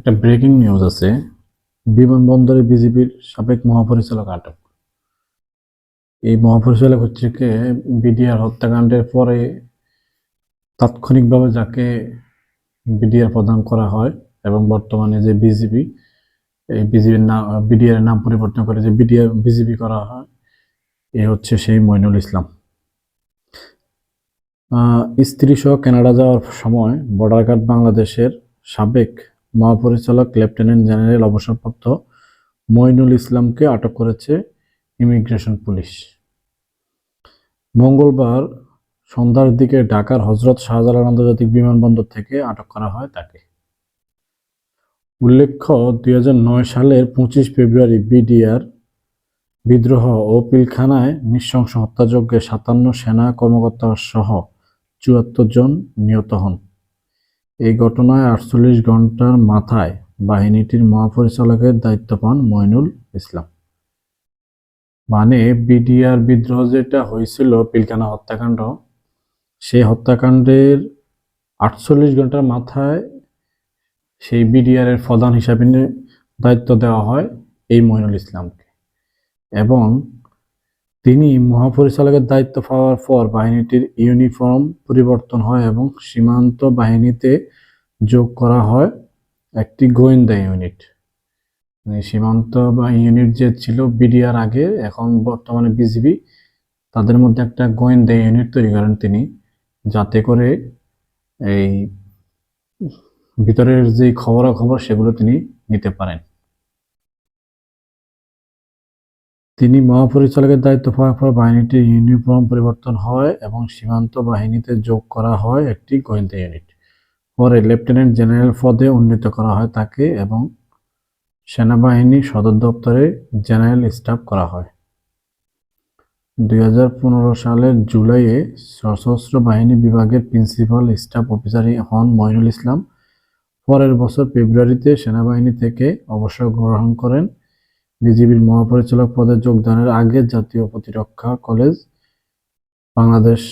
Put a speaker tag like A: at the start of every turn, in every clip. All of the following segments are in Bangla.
A: একটা ব্রেকিং নিউজ আছে। বিমানবন্দরে বিজেপির সাবেক মহাপরিচালক আটক। এই মহাপরিচালক হচ্ছে কি? বিডিআর হত্যাকাণ্ডের পরে তাৎক্ষণিকভাবে যাকে বিডিআর প্রদান করা হয় এবং বর্তমানে যে বিজেপি এই বিজেপির নাম, বিডিআর নাম পরিবর্তন করে যে বিডিআর বিজেপি করা হয়, এ হচ্ছে সেই মইনুল ইসলাম। স্ত্রী সহ কানাডা যাওয়ার সময় বর্ডার গার্ড বাংলাদেশের সাবেক মহাপরিচালক, লেফটেন্যান্ট জেনারেল, অবসরপ্রাপ্ত মইনুল ইসলামকে আটক করেছে ইমিগ্রেশন পুলিশ। মঙ্গলবার সন্ধ্যার দিকে ঢাকার হজরত শাহজালাল আন্তর্জাতিক বিমানবন্দর থেকে আটক করা হয় তাকে। উল্লেখ্য, দুই হাজার নয় সালের পঁচিশ ফেব্রুয়ারি বিডিআর বিদ্রোহ ও পিলখানায় নৃশংস হত্যাযজ্ঞে সাতান্ন সেনা কর্মকর্তা সহ চুয়াত্তর জন নিহত হন। এই ঘটনায় আটচল্লিশ ঘণ্টার মাথায় বাহিনীটির মহাপরিচালকের দায়িত্ব পান মইনুল ইসলাম। মানে বিডিআর বিদ্রোহ যেটা হয়েছিল পিলখানা হত্যাকাণ্ড সেই হত্যাকাণ্ডের আটচল্লিশ ঘণ্টার মাথায় সেই বিডিআর এর প্রধান হিসাবে দায়িত্ব দেওয়া হয় এই মইনুল ইসলামকে। এবং তিনি মহাপরিচালকের দায়িত্ব পাওয়ার পর বাহিনীটির ইউনিফর্ম পরিবর্তন হয় এবং সীমান্ত বাহিনীতে যোগ করা হয় একটি গোয়েন্দা ইউনিট। মানে সীমান্ত বা ইউনিট যে ছিল বিডিআর আগে, এখন বর্তমানে বিজিবি, তাদের মধ্যে একটা গোয়েন্দা ইউনিট তৈরি করেন তিনি, যাতে করে এই ভিতরের যে খবরাখবর সেগুলো তিনি নিতে পারেন। তিনি মহাপরিচালকের দায়িত্ব পাওয়ার পর বাহিনীটির ইউনিফর্ম পরিবর্তন হয় এবং সীমান্ত বাহিনীতে যোগ করা হয় একটি গোয়েন্দা ইউনিট। পরে লেফটেন্যান্ট জেনারেল পদে উন্নীত করা হয় তাকে এবং সেনাবাহিনী সদর দপ্তরে জেনারেল স্টাফ করা হয়। দুই হাজার পনেরো সালের জুলাইয়ে সশস্ত্র বাহিনী বিভাগের প্রিন্সিপাল স্টাফ অফিসার হন মইনুল ইসলাম। পরের বছর ফেব্রুয়ারিতে সেনাবাহিনী থেকে অবসর গ্রহণ করেন বিজিবির মহাপরিচালক পদে যোগদানের আগে জাতীয় প্রতিরক্ষা college Bangladesh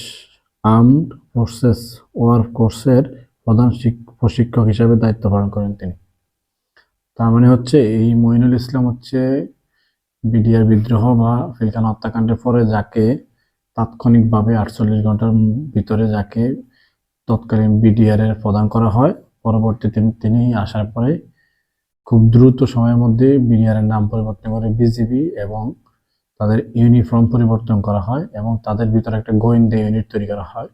A: armed forces war কোর্সের প্রধান শিক- প্রশিক্ষক হিসাবে দায়িত্ব পালন করেন তিনি। তার মানে হচ্ছে এই মইনুল ইসলাম হচ্ছে বিডিআর বিদ্রোহ বা ফিলখানা হত্যাকাণ্ডের পরে যাকে তাৎক্ষণিকভাবে আটচল্লিশ ঘণ্টার ভিতরে যাকে তৎকালীন বিডিআর এর প্রদান করা হয়, পরবর্তীতে তিনি আসার পরে খুব দ্রুত সময়ের মধ্যে বিডিআর এর নাম পরিবর্তন করে বিজিবি এবং তাদের ইউনিফর্ম পরিবর্তন করা হয় এবং তাদের ভিতরে একটা গোয়েন্দা ইউনিট তৈরি করা হয়,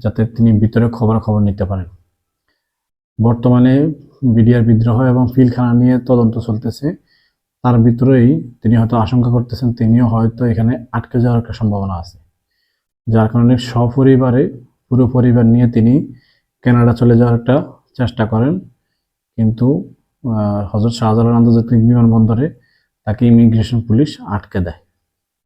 A: যাতে তিনি ভিতরে খবরাখবর নিতে পারেন। বর্তমানে বিডিআর বিদ্রোহ এবং ফিলখানা নিয়ে তদন্ত চলতেছে। তার ভিতরেই তিনি হয়তো আশঙ্কা করতেছেন, তিনিও হয়তো এখানে আটকে যাওয়ার একটা সম্ভাবনা আছে। যার কারণে সপরিবারে, পুরো পরিবার নিয়ে তিনি কানাডা চলে যাওয়ার একটা চেষ্টা করেন। কিন্তু হজরত শাহজালাল আন্তর্জাতিক বিমানবন্দরে তাকে ইমিগ্রেশন পুলিশ আটকে দেয়।